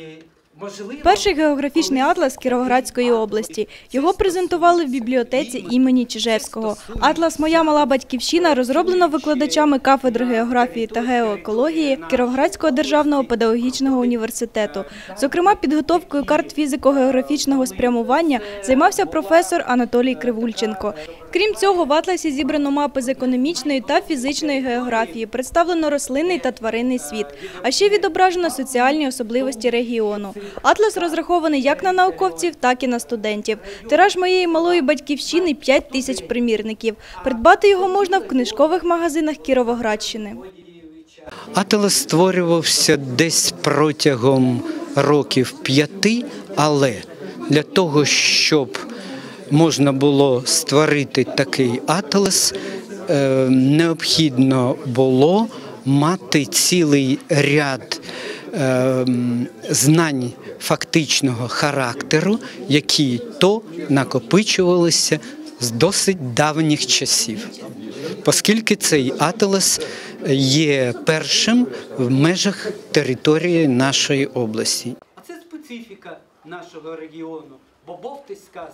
네. Перший географічний атлас Кіровоградської області. Його презентували в бібліотеці імені Чижевського. Атлас Моя мала батьківщина розроблено викладачами кафедри географії та геоекології Кіровоградського державного педагогічного університету. Зокрема, підготовкою карт фізико-географічного спрямування займався професор Анатолій Кривульченко. Крім цього, в атласі зібрано мапи з економічної та фізичної географії, представлено рослинний та тваринний світ, а ще відображено соціальні особливості регіону. Атлас розрахований як на науковців, так і на студентів. Тираж моєї малої батьківщини 5 тисяч примірників. Придбати його можна в книжкових магазинах Кіровоградщини. Атлас створювався десь протягом років п'яти, але для того, щоб можна було створити такий атлас, е, необхідно було мати цілий ряд знань фактичного характеру, які то накопичувалися з досить давніх часів оскільки цей атлас є першим в межах території нашої області. А це специфіка нашого регіону. Бобовтиська